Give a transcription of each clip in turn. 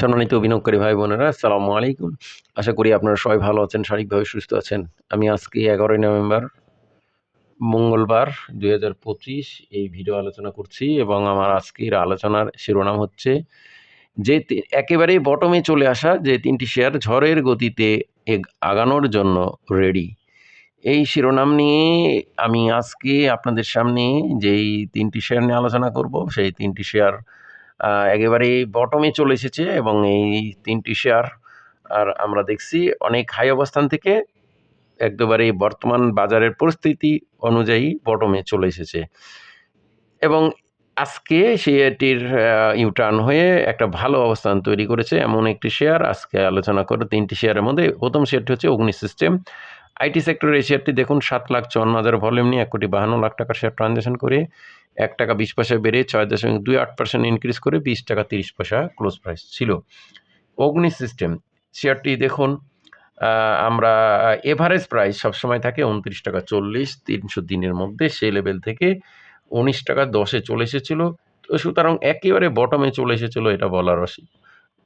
সম্মানিত বিনিয়োগকারী ভাই বোনেরা, আসসালামু আলাইকুম। আশা করি আপনারা সবাই ভালো আছেন, শারীরিকভাবে সুস্থ আছেন। আমি আজকে এগারোই নভেম্বর, মঙ্গলবার দুই হাজার পঁচিশ এই ভিডিও আলোচনা করছি এবং আমার আজকের আলোচনার শিরোনাম হচ্ছে, যে একেবারেই বটমে চলে আসা যে তিনটি শেয়ার ঝড়ের গতিতে আগানোর জন্য রেডি এই শিরোনাম নিয়ে আমি আজকে আপনাদের সামনে যেই তিনটি শেয়ার নিয়ে আলোচনা করব, সেই তিনটি শেয়ার আহ, একেবারে বটমে চলে এসেছে এবং এই তিনটি শেয়ার আর আমরা দেখছি অনেক হাই অবস্থান থেকে একেবারে বর্তমান বাজারের পরিস্থিতি অনুযায়ী বটমে চলে এসেছে। এবং আজকে শেয়ারটির ইউটার্ন হয়ে একটা ভালো অবস্থান তৈরি করেছে এমন একটি শেয়ার আজকে আলোচনা করে তিনটি শেয়ারের মধ্যে প্রথম শেয়ারটি হচ্ছে অগ্নি সিস্টেম আইটি সেক্টরের এই শেয়ারটি দেখুন, সাত লাখ চুয়ান্ন হাজার ভলিউম নিয়ে এক কোটি বাহান্ন লাখ টাকার শেয়ার ট্রানজ্যাকশন করে এক টাকা বিশ পয়সা বেড়ে ছয় দশমিক দুই আট পার্সেন্ট ইনক্রিজ করে বিশ টাকা তিরিশ পয়সা ক্লোজ প্রাইস ছিল। অগ্নি সিস্টেম শেয়ারটি দেখুন আমরা এভারেজ প্রাইস সবসময় থাকে উনত্রিশ টাকা চল্লিশ, তিনশো দিনের মধ্যে সেই লেভেল থেকে উনিশ টাকা দশে চলে এসেছিল। তো সুতরাং একেবারে বটমে চলে এসেছিল, এটা বলার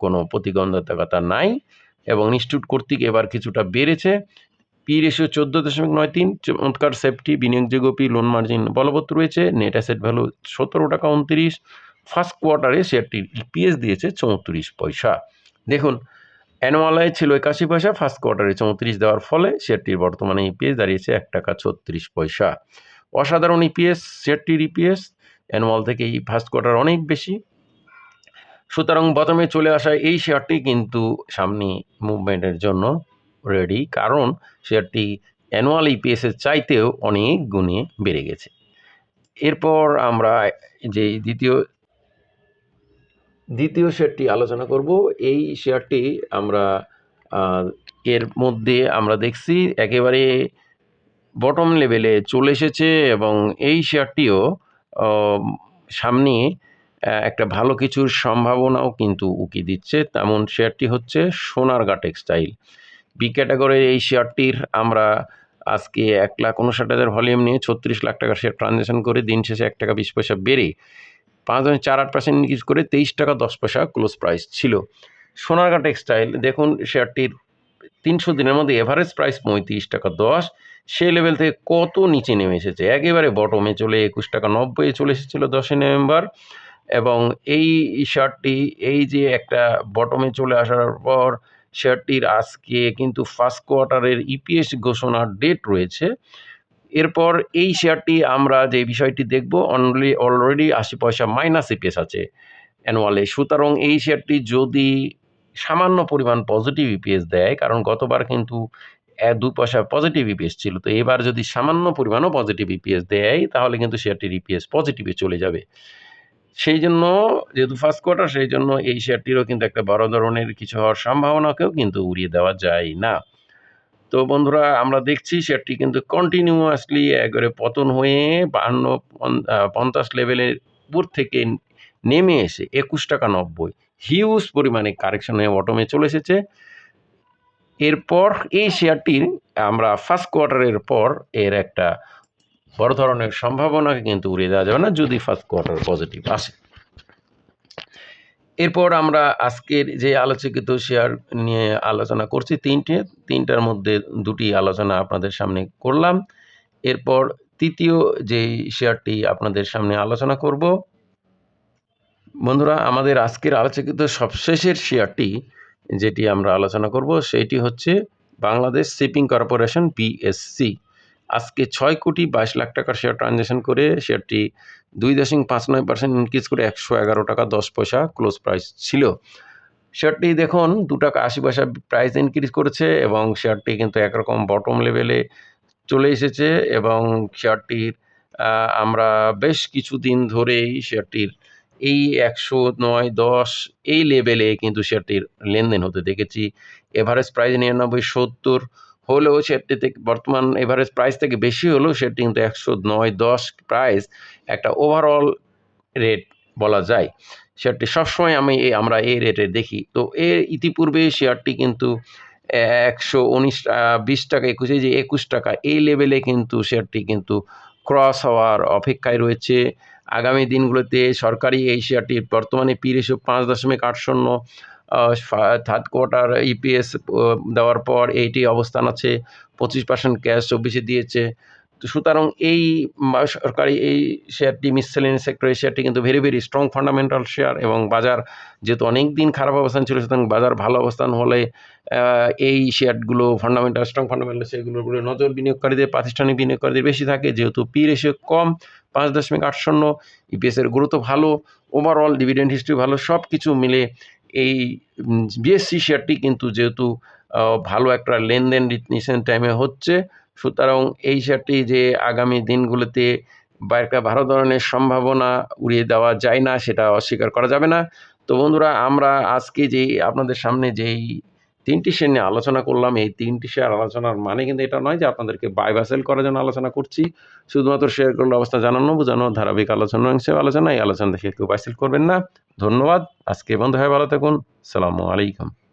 কোনো প্রতিবন্ধকতা নাই এবং ইনস্টিটিউট কর্তৃক এবার কিছুটা বেড়েছে। পি রেশিও চোদ্দ দশমিক নয় তিন চমৎকার সেফটি বিনিয়োগযোগ্য পি লোন মার্জিন বলবৎ রয়েছে নেট অ্যাসেট ভ্যালু সতেরো টাকা উনত্রিশ ফার্স্ট কোয়ার্টারে শেয়ারটির ইপিএস দিয়েছে চৌত্রিশ পয়সা। দেখুন অ্যানুয়ালায় ছিল একাশি পয়সা ফার্স্ট কোয়ার্টারে চৌত্রিশ দেওয়ার ফলে শেয়ারটির বর্তমানে ইপিএস দাঁড়িয়েছে এক টাকা ছত্রিশ পয়সা। অসাধারণ ইপিএস শেয়ারটির ইপিএস অ্যানুয়াল থেকে এই ফার্স্ট কোয়ার্টার অনেক বেশি। সুতরাং বটমে চলে আসা এই শেয়ারটি কিন্তু সামনে মুভমেন্টের জন্য রেডি কারণ শেয়ারটি অ্যানুয়াল ইপিএসের চাইতেও অনেক গুণে বেড়ে গেছে। এরপর আমরা যে দ্বিতীয় দ্বিতীয় শেয়ারটি আলোচনা করব, এই শেয়ারটি আমরা এর মধ্যে আমরা দেখছি একেবারে বটম লেভেলে চলে এসেছে এবং এই শেয়ারটিও সামনে একটা ভালো কিছুর সম্ভাবনাও কিন্তু উকি দিচ্ছে। তেমন শেয়ারটি হচ্ছে সোনারগা টেক্সটাইল বি ক্যাটাগরির এই শেয়ারটির আমরা আজকে এক লাখ উনষাট হাজার ভলিউম নিয়ে ছত্রিশ লাখ টাকার শেয়ার ট্রানজ্যাকশন করে দিন শেষে এক টাকা বিশ পয়সা বেড়ে পাঁচ দশমিক চার আট পার্সেন্ট ইনক্রিজ করে তেইশ টাকা দশ পয়সা ক্লোজ প্রাইস ছিল। সোনারগা টেক্সটাইল দেখুন শেয়ারটির তিনশো দিনের মধ্যে এভারেজ প্রাইস পঁয়ত্রিশ টাকা দশ। সেই লেভেল থেকে কত নিচে নেমে এসেছে? একেবারে বটমে চলে একুশ টাকা নব্বই চলে এসেছিল দশই নভেম্বর। এবং এই শার্টটি এই যে একটা বটমে চলে আসার পর শেয়ারটির আজকে কিন্তু ফার্স্ট কোয়ার্টারের ইপিএস ঘোষণার ডেট রয়েছে। এরপর এই শেয়ারটি আমরা যে বিষয়টি দেখব অনলি অলরেডি আশি পয়সা মাইনাস ইপিএস আছে অ্যানুয়ালে সুতরাং এই শেয়ারটি যদি সামান্য পরিমাণ পজিটিভ ইপিএস দেয়, কারণ গতবার কিন্তু দু পয়সা পজিটিভ ইপিএস ছিল, তো এবার যদি সামান্য পরিমাণও পজিটিভ ইপিএস দেয়, তাহলে কিন্তু শেয়ারটির ইপিএস পজিটিভে চলে যাবে। সেই জন্য যেহেতু ফার্স্ট কোয়ার্টার সেই জন্য এই শেয়ারটিরও কিন্তু একটা বড় ধরনের কিছু হওয়ার সম্ভাবনাকেও কিন্তু উড়িয়ে দেওয়া যায় না। তো বন্ধুরা, আমরা দেখছি শেয়ারটি কিন্তু কন্টিনিউয়াসলি একবারে পতন হয়ে বাহান্ন পঞ্চাশ লেভেলের উপর থেকে নেমে এসে একুশ টাকা নব্বই। হিউজ পরিমাণে কারেকশন হয়ে অটোমে চলে এসেছে। এরপর এই শেয়ারটির আমরা ফার্স্ট কোয়ার্টারের পর এর একটা বড় ধরনের সম্ভাবনাকে কিন্তু উড়িয়ে দেওয়া যাবে না যদি ফার্স্ট কোয়ার্টার পজিটিভ আসে। এরপর আমরা আজকের যে আলোচিত শেয়ার নিয়ে আলোচনা করছি, তিনটে, তিনটার মধ্যে দুটি আলোচনা আপনাদের সামনে করলাম। এরপর তৃতীয় যে শেয়ারটি আপনাদের সামনে আলোচনা করব, বন্ধুরা, আমাদের আজকের আলোচিত সবশেষের শেয়ারটি যেটি আমরা আলোচনা করব, সেটি হচ্ছে বাংলাদেশ শিপিং কর্পোরেশন বিএসসি আজকে ছয় কোটি বাইশ লাখ টাকার শেয়ার ট্রানজ্যাকশন করে শেয়ারটি দুই দশমিক পাঁচ নয় পার্সেন্ট ইনক্রিজ করে একশো এগারো টাকা দশ পয়সা ক্লোজ প্রাইস ছিল। শেয়ারটি দেখুন, দু টাকা আশি পয়সা প্রাইস ইনক্রিজ করেছে এবং শেয়ারটি কিন্তু একরকম বটম লেভেলে চলে এসেছে এবং শেয়ারটির আমরা বেশ কিছুদিন ধরেই শেয়ারটির এই একশো নয় দশ এই লেভেলে কিন্তু শেয়ারটির লেনদেন হতে দেখেছি। এভারেজ প্রাইস নিরানব্বই সত্তর হলেও শেয়ারটি থেকে বর্তমান এভারেজ প্রাইস থেকে বেশি হলেও সেটি কিন্তু একশো নয় দশ প্রাইস একটা ওভারঅল রেট বলা যায়। শেয়ারটি সবসময় আমি আমরা এই রেটে দেখি। তো এর ইতিপূর্বে শেয়ারটি কিন্তু একশো উনিশ বিশ টাকা, একুশে যে একুশ টাকা, এই লেভেলে কিন্তু শেয়ারটি কিন্তু ক্রস হওয়ার অপেক্ষায় রয়েছে। আগামী দিনগুলোতে সরকারি এই শেয়ারটির বর্তমানে পি রেশিও পাঁচ দশমিক আট শূন্য থার্ড কোয়ার্টার ইপিএস দেওয়ার পর এইটি অবস্থান আছে, পঁচিশ পার্সেন্ট ক্যাশ চব্বিশে দিয়েছে। তো সুতরাং এই সরকারি এই শেয়ারটি মিসসেলিনি সেক্টর এই শেয়ারটি কিন্তু very very strong fundamental share এবং বাজার যেহেতু অনেক দিন খারাপ অবস্থান ছিল, সুতরাং বাজার ভালো অবস্থান হলে এই শেয়ারগুলো ফান্ডামেন্টাল স্ট্রং ফান্ডামেন্টাল শেয়ারগুলোর উপরে নজর বিনিয়োগকারীদের, প্রাতিষ্ঠানিক বিনিয়োগকারীদের বেশি থাকে। যেহেতু পি রেশিও কম, পাঁচ দশমিক আট শূন্য ইপিএসের গুরুত্ব ভালো ওভারঅল ডিভিডেন্ড হিস্ট্রি ভালো সব কিছু মিলে এই বিএসসি শেয়ারটি কিন্তু যেহেতু ভালো একটা লেনদেন রিসেন্ট টাইমে হচ্ছে, সুতরাং এই শেয়ারটি যে আগামী দিনগুলোতে বা একটা ভালো ধরনের সম্ভাবনা উড়িয়ে দেওয়া যায় না, সেটা অস্বীকার করা যাবে না। তো বন্ধুরা, আমরা আজকে যেই, আপনাদের সামনে যেই তিনটি শেয়ার নিয়ে আলোচনা করলাম। এই তিনটি শেয়ার আলোচনার মানে কিন্তু এটা নয় যে আপনাদেরকে বাই বা সেল করার জন্য আলোচনা করছি। শুধুমাত্র শেয়ার করলে অবস্থা জানানো বোঝানো ধারাবাহিক আলোচনা হিসেবে আলোচনা এই আলোচনা দেখে কেউ বাই সেল করবেন না। ধন্যবাদ। আজকে বন্ধ হয় ভালো থাকুন। সালামু আলাইকুম।